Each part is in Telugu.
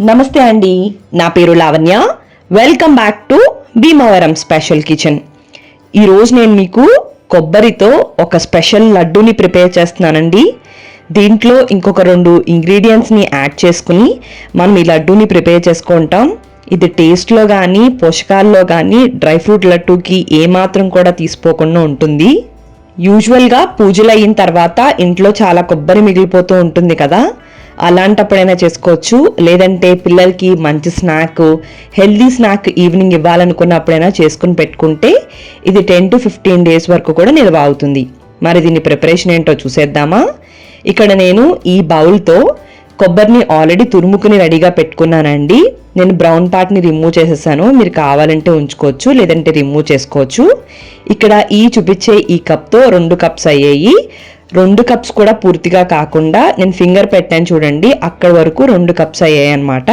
నమస్తే అండి. నా పేరు Lavanya. Welcome back to Bhimavaram special kitchen ఈరోజు నేను మీకు కొబ్బరితో ఒక స్పెషల్ లడ్డూని ప్రిపేర్ చేస్తున్నానండి. దీంట్లో ఇంకొక రెండు ఇంగ్రీడియంట్స్ని యాడ్ చేసుకుని మనం ఈ లడ్డూని ప్రిపేర్ చేసుకుంటాం. ఇది టేస్ట్లో కానీ పోషకాల్లో కానీ డ్రై ఫ్రూట్ లడ్డూకి ఏమాత్రం కూడా తీసుకోకుండా ఉంటుంది. యూజువల్గా పూజలు అయిన తర్వాత ఇంట్లో చాలా కొబ్బరి మిగిలిపోతూ ఉంటుంది కదా. అలాంటప్పుడైనా చేసుకోవచ్చు. లేదంటే పిల్లలకి మంచి స్నాక్ హెల్దీ స్నాక్ ఈవినింగ్ ఇవ్వాలనుకున్నప్పుడైనా చేసుకుని పెట్టుకుంటే ఇది టెన్ టు ఫిఫ్టీన్ డేస్ వరకు కూడా నిల్వ అవుతుంది. మరి దీని ప్రిపరేషన్ ఏంటో చూసేద్దామా? ఇక్కడ నేను ఈ బౌల్తో కొబ్బరిని ఆల్రెడీ తురుముకుని రెడీగా పెట్టుకున్నానండి. నేను బ్రౌన్ పార్ట్ని రిమూవ్ చేసేసాను. మీరు కావాలంటే ఉంచుకోవచ్చు లేదంటే రిమూవ్ చేసుకోవచ్చు. ఇక్కడ ఈ చూపించే ఈ కప్తో రెండు కప్స్ అయ్యాయి. రెండు కప్స్ కూడా పూర్తిగా కాకుండా నేను ఫింగర్ పెట్టాను చూడండి అక్కడ వరకు రెండు కప్స్ అయ్యాయి అనమాట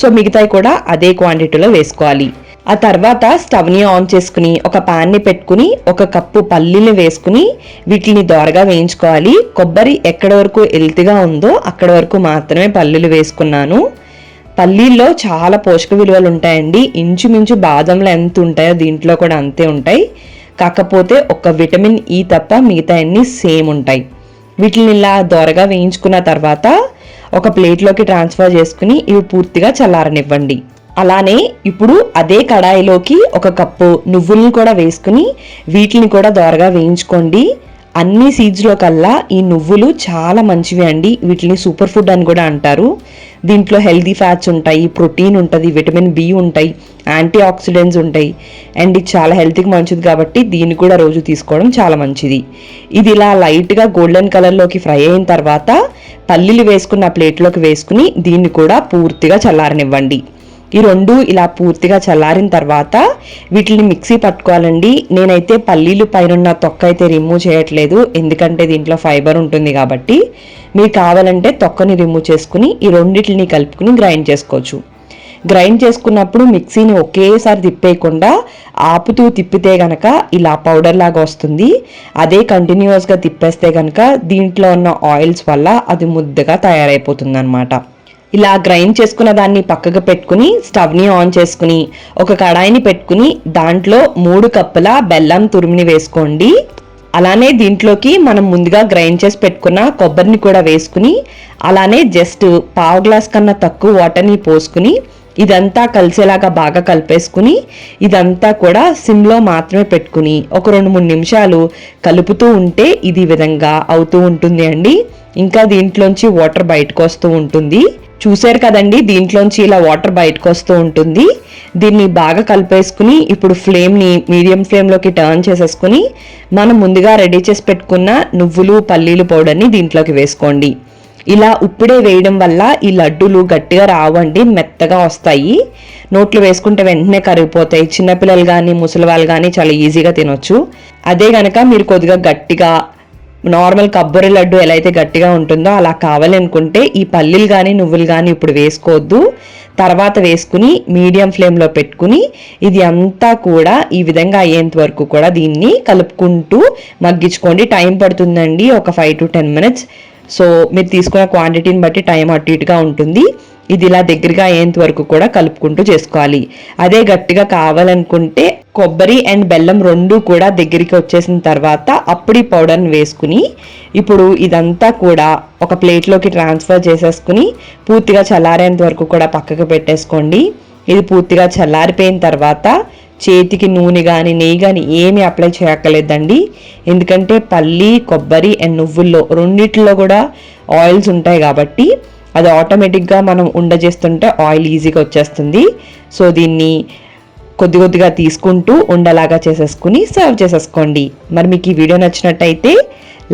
సో మిగతాయి కూడా అదే క్వాంటిటీలో వేసుకోవాలి. ఆ తర్వాత స్టవ్ని ఆన్ చేసుకుని ఒక ప్యాన్ని పెట్టుకుని ఒక కప్పు పల్లీని వేసుకుని వీటిని దోరగా వేయించుకోవాలి. కొబ్బరి ఎక్కడ వరకు ఎల్తిగా ఉందో అక్కడ వరకు మాత్రమే పల్లీలు వేసుకున్నాను. పల్లీల్లో చాలా పోషక విలువలు ఉంటాయండి. ఇంచుమించు బాదంలో ఎంత ఉంటాయో? దీంట్లో కూడా అంతే ఉంటాయి. కాకపోతే ఒక విటమిన్ ఈ e తప్ప మిగతా అన్ని సేమ్ ఉంటాయి. వీటిని ఇలా దోరగా వేయించుకున్న తర్వాత ఒక ప్లేట్లోకి ట్రాన్స్ఫర్ చేసుకుని ఇవి పూర్తిగా చల్లారనివ్వండి. అలానే ఇప్పుడు అదే కడాయిలోకి ఒక కప్పు నువ్వుల్ని కూడా వేసుకుని వీటిని కూడా దోరగా వేయించుకోండి. అన్ని సీడ్స్లో కల్లా ఈ నువ్వులు చాలా మంచివి అండి. వీటిని సూపర్ ఫుడ్ అని కూడా అంటారు. దీంట్లో హెల్దీ ఫ్యాట్స్ ఉంటాయి ప్రోటీన్ ఉంటుంది విటమిన్ బి ఉంటాయి యాంటీ ఆక్సిడెంట్స్ ఉంటాయి. అండ్ ఇది చాలా హెల్త్కి మంచిది కాబట్టి దీన్ని కూడా రోజు తీసుకోవడం చాలా మంచిది. ఇది ఇలా లైట్గా గోల్డెన్ కలర్లోకి ఫ్రై అయిన తర్వాత పల్లీలు వేసుకున్న ప్లేట్లోకి వేసుకుని దీన్ని కూడా పూర్తిగా చల్లారనివ్వండి. ఈ రెండు ఇలా పూర్తిగా చల్లారిన తర్వాత వీటిని మిక్సీ పట్టుకోవాలండి. నేనైతే పల్లీలు పైన తొక్క అయితే రిమూవ్ చేయట్లేదు. ఎందుకంటే దీంట్లో ఫైబర్ ఉంటుంది కాబట్టి. మీరు కావాలంటే తొక్కని రిమూవ్ చేసుకుని ఈ రెండింటిని కలుపుకుని గ్రైండ్ చేసుకోవచ్చు. గ్రైండ్ చేసుకున్నప్పుడు మిక్సీని ఒకేసారి తిప్పేయకుండా ఆపుతూ తిప్పితే గనక ఇలా పౌడర్ లాగా వస్తుంది. అదే కంటిన్యూస్గా తిప్పేస్తే గనక దీంట్లో ఉన్న ఆయిల్స్ వల్ల అది ముద్దగా తయారైపోతుంది అనమాట ఇలా గ్రైండ్ చేసుకున్న దాన్ని పక్కకు పెట్టుకుని స్టవ్ని ఆన్ చేసుకుని ఒక కడాయిని పెట్టుకుని దాంట్లో మూడు కప్పుల బెల్లం తురిమిని వేసుకోండి. అలానే దీంట్లోకి మనం ముందుగా గ్రైండ్ చేసి పెట్టుకున్న కొబ్బరిని కూడా వేసుకుని అలానే జస్ట్ పావు గ్లాస్ కన్నా తక్కువ వాటర్ని పోసుకుని ఇదంతా కలిసేలాగా బాగా కలిపేసుకుని ఇదంతా కూడా సిమ్లో మాత్రమే పెట్టుకుని ఒక రెండు మూడు నిమిషాలు కలుపుతూ ఉంటే ఇది విధంగా అవుతూ ఉంటుంది అండి. ఇంకా దీంట్లోంచి వాటర్ బయటకు వస్తూ ఉంటుంది. చూశారు కదండి దీంట్లోంచి ఇలా వాటర్ బయటకు వస్తూ ఉంటుంది. దీన్ని బాగా కలిపేసుకుని ఇప్పుడు ఫ్లేమ్ని మీడియం ఫ్లేమ్లోకి టర్న్ చేసేసుకుని మనం ముందుగా రెడీ చేసి పెట్టుకున్న నువ్వులు పల్లీలు పౌడర్ని దీంట్లోకి వేసుకోండి. ఇలా ఉప్పుడే వేయడం వల్ల ఈ లడ్డూలు గట్టిగా రావండి మెత్తగా వస్తాయి. నోట్లు వేసుకుంటే వెంటనే కరిగిపోతాయి. చిన్నపిల్లలు కానీ ముసలి వాళ్ళు కానీ చాలా ఈజీగా తినొచ్చు. అదే గనక మీరు కొద్దిగా గట్టిగా నార్మల్ కొబ్బరి లడ్డు ఎలా అయితే గట్టిగా ఉంటుందో అలా కావాలనుకుంటే ఈ పల్లీలు కానీ నువ్వులు కానీ ఇప్పుడు వేసుకోవద్దు. తర్వాత వేసుకుని మీడియం ఫ్లేమ్లో పెట్టుకుని ఇది అంతా కూడా ఈ విధంగా అయ్యేంత వరకు కూడా దీన్ని కలుపుకుంటూ మగ్గించుకోండి. టైం పడుతుందండి ఒక five to ten minutes. So మీరు తీసుకున్న క్వాంటిటీని బట్టి టైం అటు ఇటుగా ఉంటుంది. ఇది ఇలా దగ్గరగా అయ్యేంత వరకు కూడా కలుపుకుంటూ చేసుకోవాలి. అదే గట్టిగా కావాలనుకుంటే కొబ్బరి అండ్ బెల్లం రెండు కూడా దగ్గరికి వచ్చేసిన తర్వాత అప్పుడు ఈ పౌడర్ని వేసుకుని ఇప్పుడు ఇదంతా కూడా ఒక ప్లేట్లోకి ట్రాన్స్ఫర్ చేసేసుకుని పూర్తిగా చల్లారేంత వరకు కూడా పక్కకు పెట్టేసుకోండి. ఇది పూర్తిగా చల్లారిపోయిన తర్వాత చేతికి నూనె కానీ నెయ్యి కానీ ఏమీ అప్లై చేయక్కర్లేదండి. ఎందుకంటే పల్లి కొబ్బరి అండ్ నువ్వుల్లో రెండిట్లో కూడా ఆయిల్స్ ఉంటాయి కాబట్టి అది ఆటోమేటిక్గా మనం ఉండజేస్తుంటే ఆయిల్ ఈజీగా వచ్చేస్తుంది. సో దీన్ని కొద్ది కొద్దిగా తీసుకుంటూ ఉండలాగా చేసేసుకుని సర్వ్ చేసేసుకోండి. మరి మీకు ఈ వీడియో నచ్చినట్టయితే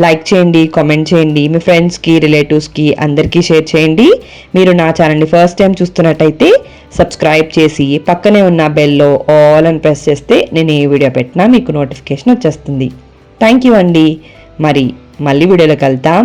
లైక్ చేయండి కామెంట్ చేయండి మీ ఫ్రెండ్స్కి రిలేటివ్స్కి అందరికీ షేర్ చేయండి. మీరు నా ఛానల్ని ఫస్ట్ టైం చూస్తున్నట్టయితే సబ్స్క్రైబ్ చేసి పక్కనే ఉన్న బెల్లో ఆల్ అని ప్రెస్ చేస్తే నేను ఏ వీడియో పెట్టినా మీకు నోటిఫికేషన్ వచ్చేస్తుంది. థ్యాంక్ యూ అండి. మరి మళ్ళీ వీడియోలోకి వెళ్తాం.